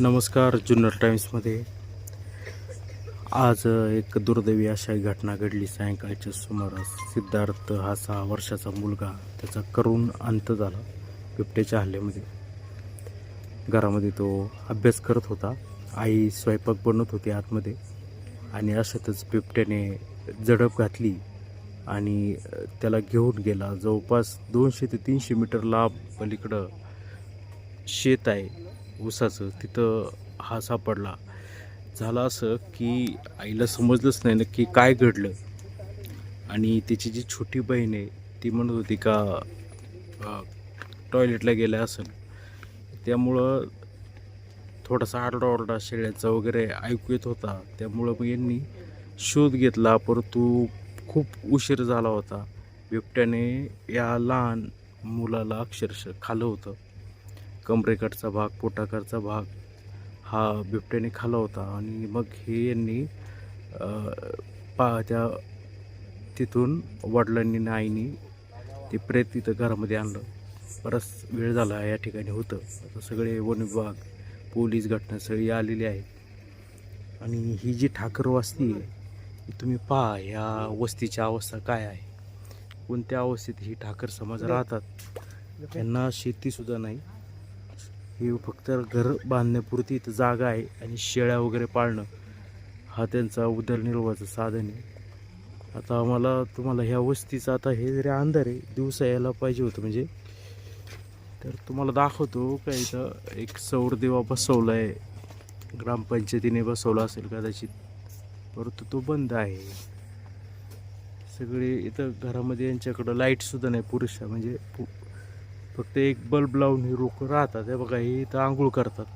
नमस्कार जुन्नर टाईम्समध्ये आज एक दुर्दैवी अशा एक घटना घडली सायंकाळच्या सुमारास. सिद्धार्थ हा सहा वर्षाचा मुलगा. त्याचा करून अंत झाला बिबट्याच्या हल्ल्यामध्ये. घरामध्ये तो अभ्यास करत होता. आई स्वयंपाक बनवत होती आतमध्ये आणि अशातच बिबट्याने झडप घातली आणि त्याला घेऊन गेला. जवळपास दोनशे ते तीनशे मीटर लांब पलीकडं शेत आहे. ऊसाचं तिथं हा सापडला. झालं असं की आईला समजलंच नाही नक्की काय घडलं. आणि त्याची जी छोटी बहीण आहे ती म्हणत होती का टॉयलेटला गेल्या असेल त्यामुळं थोडासा आरडाओरडा शेळ्याचा वगैरे ऐकू येत होता. त्यामुळं मग यांनी शोध घेतला. परंतु खूप उशीर झाला होता. बिबट्याने या लहान मुलाला अक्षरशः खालं होतं. कमरेकडचा भाग पोटाकडचा भाग हा बिबट्याने खाला होता आणि मग हे यांनी पा त्या तिथून वडिलांनी आणि आईनी ते प्रेत तिथं घरामध्ये आणलं. बराच वेळ झाला या ठिकाणी होतं. आता सगळे वन विभाग पोलीस घटनास्थळी आलेले आहेत आणि ही जी ठाकर वस्ती आहे तुम्ही पहा या वस्तीची अवस्था काय आहे? कोणत्या अवस्थेत ही ठाकर समाज राहतात? त्यांना शेतीसुद्धा नाही. हे फक्त घर बांधण्यापुरती इथं जागा आहे आणि शेळ्या वगैरे पाळणं हा त्यांचा उदरनिर्वाहाचं साधन आहे. आता आम्हाला तुम्हाला ह्या वस्तीचं आता हे जरी अंधार आहे दिवसा यायला पाहिजे होतं म्हणजे. तर तुम्हाला दाखवतो का इथं एक सौरदेवा बसवला आहे ग्रामपंचायतीने बसवला असेल कदाचित. परंतु तो बंद आहे. सगळे इथं घरामध्ये यांच्याकडं लाईटसुद्धा नाही पुरेशा म्हणजे पु- फक्त एक बल्ब लावून हे लोक राहतात. हे बघा हे इथं आंघोळ करतात.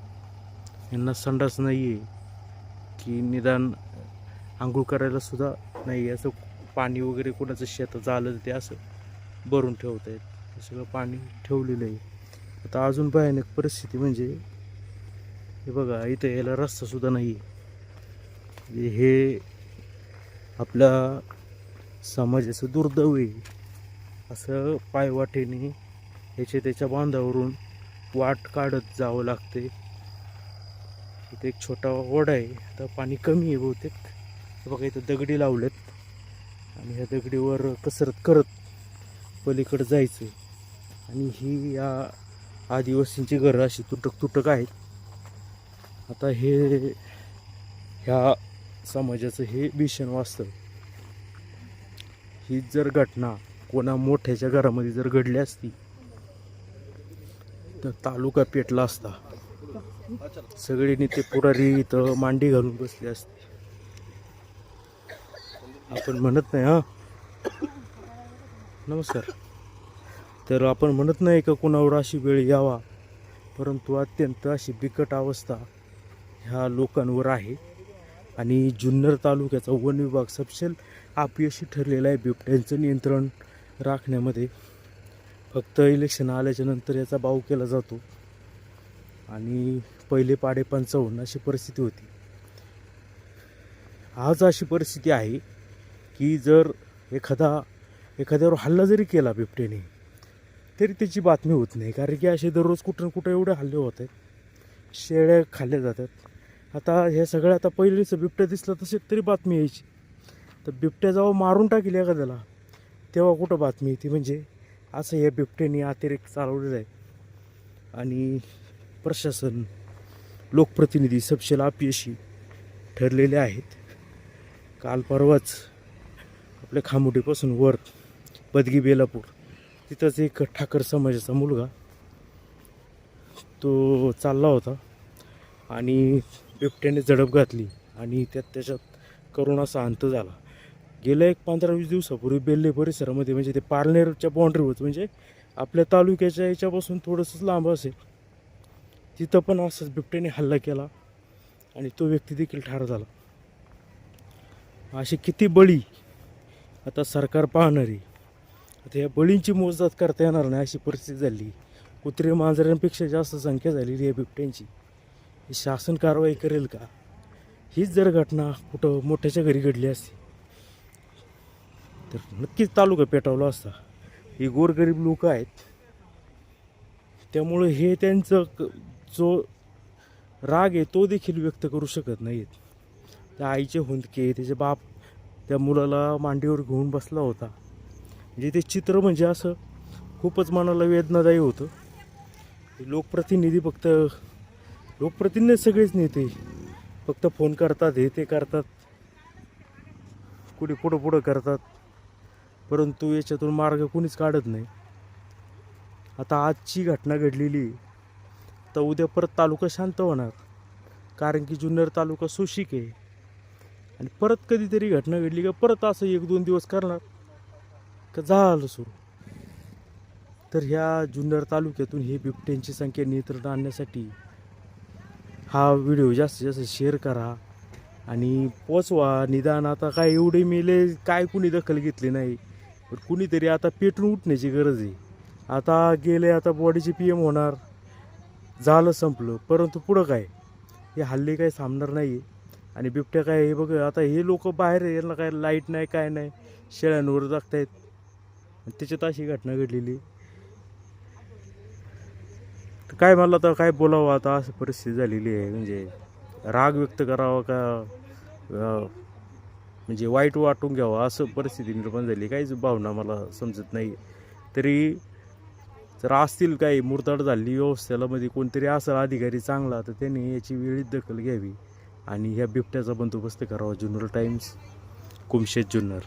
यांना संडास नाही आहे की निदान आंघोळ करायला सुद्धा नाही असं पाणी वगैरे कोणाचं शेतात आलं तर ते असं भरून ठेवत आहेत सगळं पाणी ठेवलेलं आहे. आता अजून भयानक परिस्थिती म्हणजे हे बघा इथं यायला रस्तासुद्धा नाही आहे म्हणजे हे आपल्या समाजाचं दुर्दैव आहे. असं पायवाटेने ह्याच्या त्याच्या बांधावरून वाट काढत जावं लागते. इथे एक छोटा ओढा आहे. तर पाणी कमी आहे बहुतेक. बघा इथं दगडी लावलेत. आणि ह्या दगडीवर कसरत करत पलीकडं जायचं आणि ही या आदिवासींची घरं अशी तुटक तुटक आहेत. आता हे ह्या समाजाचं हे भीषण वास्तव. ही जर घटना कोणा मोठ्याच्या घरामध्ये जर घडली असती तर तालुका पेटला असता. सगळे नेते पुरारी इथं मांडी घालून बसले असते. आपण म्हणत नाही हा? नमस्कार. तर आपण म्हणत नाही का कुणावर अशी वेळ यावा? परंतु अत्यंत अशी बिकट अवस्था ह्या लोकांवर आहे. आणि जुन्नर तालुक्याचा वन विभाग सपशेल अपयशी ठरलेला आहे. बिबट्यांचं नियंत्रण राखण्यामध्ये फक्त इलेक्शन आल्याच्यानंतर याचा बाव केला जातो. आणि पहिले पाडे पंचावन्न अशी परिस्थिती होती. आज अशी परिस्थिती आहे की जर एखादा एखाद्यावर हल्ला जरी केला बिबट्याने तरी त्याची बातमी होत नाही. कारण की असे दररोज कुठं ना कुठं एवढे हल्ले होत आहेत. शेळ्या खाल्ल्या जातात. आता हे सगळं आता पहिलेच बिबट्या दिसला तसे तरी बातमी यायची. तर बिबट्या जेव्हा मारून टाकेल एखाद्याला तेव्हा कुठं बातमी येते? म्हणजे असं या बिबट्याने अतिरेक चालवलेलं आहे. आणि प्रशासन लोकप्रतिनिधी सपशेल अपयशी ठरलेले आहेत. काल परवाच आपल्या खामुटीपासून वर बदगी बेलापूर तिथंच एक ठाकर समाजाचा मुलगा तो चालला होता आणि बिबट्याने झडप घातली आणि त्यात त्याच्यात करोनाचा अंत झाला. गेल्या एक पंधरा वीस दिवसापूर्वी बेल्ले परिसरामध्ये म्हणजे ते पारनेरच्या बाँड्रीवर म्हणजे आपल्या तालुक्याच्या याच्यापासून थोडंसंच लांब असेल तिथं पण असंच बिबट्याने हल्ला केला आणि तो व्यक्ती देखील ठार झाला. असे किती बळी आता सरकार पाहणारी आता या बळींची मोजदात करता येणार नाही अशी परिस्थिती झाली. कुत्रे मांजरांपेक्षा जास्त संख्या झालेली आहे बिबट्यांची. शासन कारवाई करेल का? हीच जर घटना कुठं मोठ्याच्या घरी घडली असती तर नक्कीच तालुका पेटवला असता. ही गोरगरीब लोक आहेत. त्यामुळं हे त्यांचं क- जो राग आहे तो देखील व्यक्त करू शकत नाहीत. त्या आईचे हुंदके त्याचे बाप त्या मुलाला मांडीवर घेऊन बसला होता. म्हणजे ते चित्र म्हणजे असं खूपच मनाला वेदनादायी होतं. लोकप्रतिनिधी फक्त लोकप्रतिनिधी सगळेच नेते फक्त फोन करतात हे ते करतात. कुठे पुढं पुढं करतात. परंतु याच्यातून मार्ग कोणीच काढत नाही. आता आजची घटना घडलेली तर उद्या परत तालुका शांत होणार. कारण की जुन्नर तालुका सुशिक आहे. आणि परत कधीतरी घटना घडली का परत असं एक दोन दिवस करणार. का झालं सुरू. तर ह्या जुन्नर तालुक्यातून हे बिबट्यांची संख्या नियंत्रण आणण्यासाठी हा व्हिडिओ जास्तीत जास्त शेअर करा. आणि पोचवा. निदान आता काय एवढे मेले काय कुणी दखल घेतली नाही. पण कुणीतरी आता पेटून उठण्याची गरज आहे. आता गेले आता बॉडीचे पी एम होणार. झालं संपलं. परंतु पुढं काय? हे हल्ली काय थांबणार नाही आणि बिबट्या काय हे बघ आता हे लोक बाहेर यांना काय लाइट नाही काय नाही. शेळ्यांवर जागतायत. आणि त्याच्यात अशी घटना घडलेली. तर काय मला आता काय बोलावं? आता असं परिस्थिती झालेली आहे. म्हणजे राग व्यक्त करावा का? म्हणजे वाईट वाटून घ्यावं असं परिस्थिती निर्माण झाली. काहीच भावना मला समजत नाही. तरी जर असतील काही मुरताड झाली व्यवस्थेला मध्ये कोणतरी असेल अधिकारी चांगला तर त्यांनी याची वेळीच दखल घ्यावी आणि ह्या बिबट्याचा बंदोबस्त करावा. जुन्नर टाईम्स कुमशेत जुन्नर.